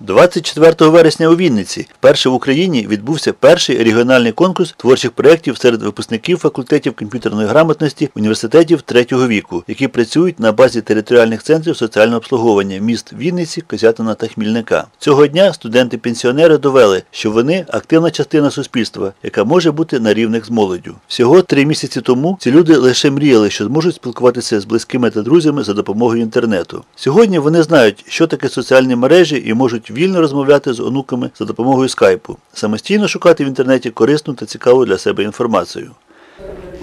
24 вересня у Вінниці вперше в Україні відбувся перший регіональний конкурс творчих проєктів серед випускників факультетів комп'ютерної грамотності університетів третього віку, які працюють на базі територіальних центрів соціального обслуговування міст Вінниці, Козятина та Хмільника. Цього дня студенти-пенсіонери довели, що вони активна частина суспільства, яка може бути на рівних з молоддю. Всього три місяці тому ці люди лише мріяли, що зможуть спілкуватися з близькими та друзями за допомогою інтернету. Сьогодні вони знають, що таке соціальні мережі і можуть вільно розмовляти з онуками за допомогою скайпу, самостійно шукати в інтернеті корисну та цікаву для себе інформацію.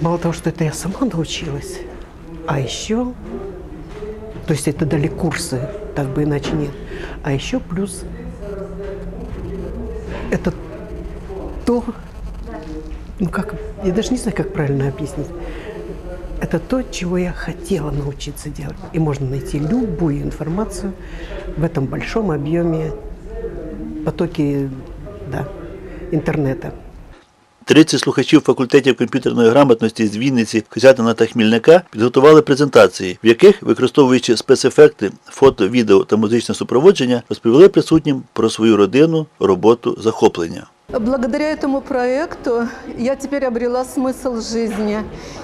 Мало того, что это я сама научилась, а еще, то есть это дали курсы, так бы иначе нет, а еще плюс это то, ну как, я даже не знаю, как правильно объяснить. Это то, чего я хотела научиться делать. И можно найти любую информацию в этом большом объеме потоки да, интернета. 30 слухачів факультетів комп'ютерної грамотності з Вінниці, Козятина та Хмільника підготували презентації, в яких, використовуючи спецефекти, фото, відео та музичне супроводження, розповіли присутнім про свою родину, роботу, захоплення. Благодаря этому проекту я теперь обрела смысл жизни.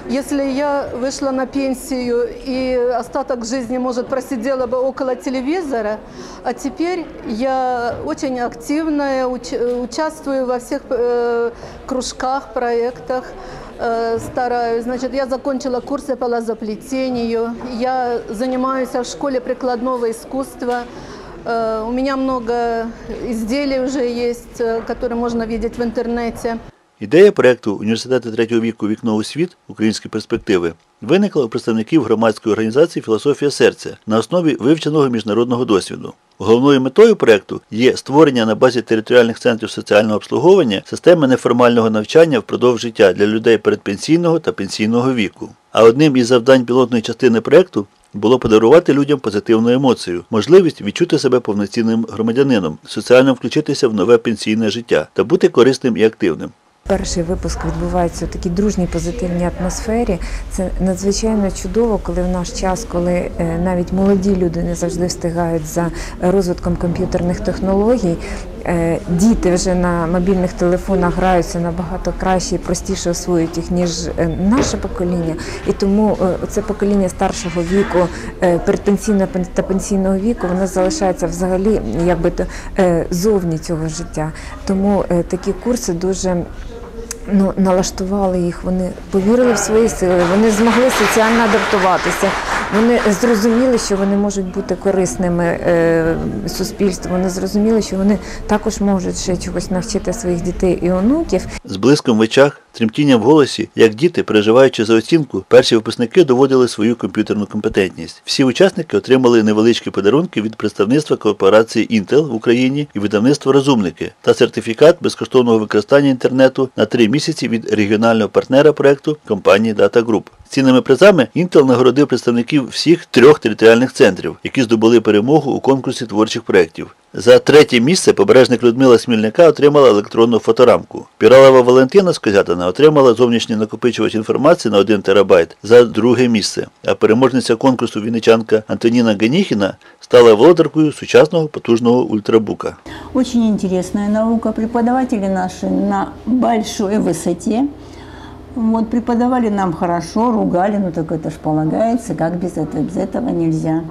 Если я вышла на пенсию и остаток жизни, может, просидела бы около телевизора, а теперь я очень активная, уч- участвую во всех э, кружках, проектах, э, стараюсь. Значит, я закончила курсы по лазоплетению, я занимаюсь в школе прикладного искусства. Э, У меня много изделий уже есть, э, которые можно видеть в интернете. Ідея проєкту Університети третього віку Вікно у світ Українські перспективи виникла у представників громадської організації Філософія серця на основі вивченого міжнародного досвіду. Головною метою проєкту є створення на базі територіальних центрів соціального обслуговування системи неформального навчання впродовж життя для людей передпенсійного та пенсійного віку. А одним із завдань пілотної частини проєкту було подарувати людям позитивну емоцію, можливість відчути себе повноцінним громадянином, соціально включитися в нове пенсійне життя та бути корисним і активним. Перший випуск відбувається у такій дружній позитивній атмосфері. Це надзвичайно чудово, коли в наш час, коли е, навіть молоді люди не завжди встигають за розвитком комп'ютерних технологій. Е, Діти вже на мобільних телефонах граються набагато краще і простіше освоюють їх, ніж е, наше покоління. І тому е, це покоління старшого віку, передпенсійного та пенсійного віку, воно залишається взагалі якби зовні цього життя. Тому такі курси дуже ну, налаштували їх, вони повірили в свої сили, вони змогли соціально адаптуватися. Вони зрозуміли, що вони можуть бути корисними е, суспільству. Вони зрозуміли, що вони також можуть ще чогось навчити своїх дітей і онуків. З блиском в очах, тремтінням в голосі, як діти, переживаючи за оцінку, перші випускники доводили свою комп'ютерну компетентність. Всі учасники отримали невеличкі подарунки від представництва кооперації Intel в Україні і видавництва Розумники та сертифікат безкоштовного використання інтернету на три місяці від регіонального партнера проекту компанії Data Group. Цінними призами Intel нагородив представників всіх трьох територіальних центрів, які здобули перемогу у конкурсі творчих проєктів. За третє місце побережник Людмила Смільника отримала електронну фоторамку. Піралова Валентина з отримала зовнішній накопичувач інформації на 1 терабайт за друге місце. А переможниця конкурсу вінничанка Антоніна Ганіхіна стала володаркою сучасного потужного ультрабука. Очень интересная наука. Преподаватели наши на большой высоте. Вот преподавали нам хорошо, ругали, ну так это ж полагается, как без этого, без этого нельзя.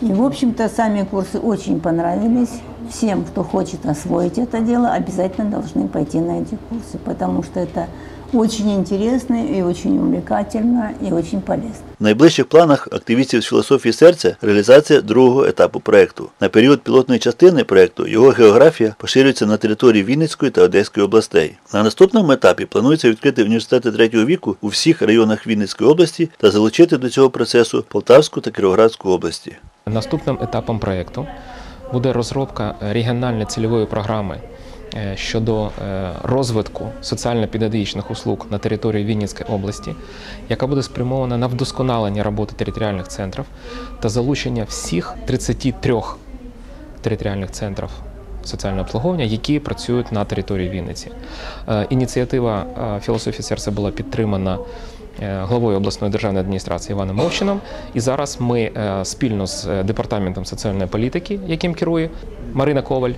И, в общем-то, сами курсы очень понравились. Всем, кто хочет освоить это дело, обязательно должны пойти на эти курсы, потому что это очень интересно и очень увлекательно и очень полезно. В найближчих планах активістів з філософії серця реалізація другого етапу проекту. На період пілотної частини проекту його географія поширюється на території Вінницької та Одеської областей. На наступному етапі планується відкрити університети третього віку у всіх районах Вінницької області та залучити до цього процесу Полтавську та Кіровоградську області. Наступним етапом проєкту буде розробка регіональної цільової програми щодо е, розвитку соціально-педагогічних услуг на території Вінницької області, яка буде спрямована на вдосконалення роботи територіальних центрів та залучення всіх 33 територіальних центрів соціального обслуговування, які працюють на території Вінниці. Е, Ініціатива е, філософії серця була підтримана е, главою обласної державної адміністрації Іваном Мовчином. І зараз ми е, спільно з е, департаментом соціальної політики, яким керує Марина Коваль,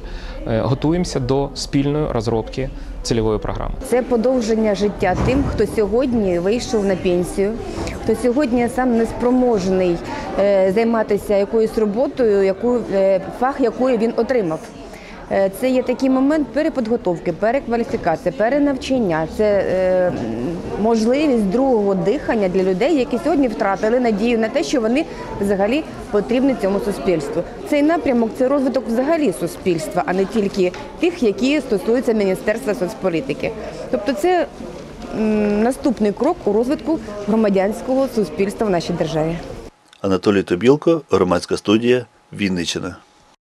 е, готуємося до спільної розробки цільової програми. Це подовження життя тим, хто сьогодні вийшов на пенсію, хто сьогодні сам не спроможний е, займатися якоюсь роботою, яку е, фах якої він отримав. Е, Це є такий момент переподготовки, перекваліфікації, перенавчання. Це е, можливість другого дихання для людей, які сьогодні втратили надію на те, що вони взагалі потрібні цьому суспільству. Цей напрямок це розвиток взагалі суспільства, а не тільки тих, які стосуються Міністерства соцполітики. Тобто, це наступний крок у розвитку громадянського суспільства в нашій державі. Анатолій Тобілко, громадська студія, Вінниччина.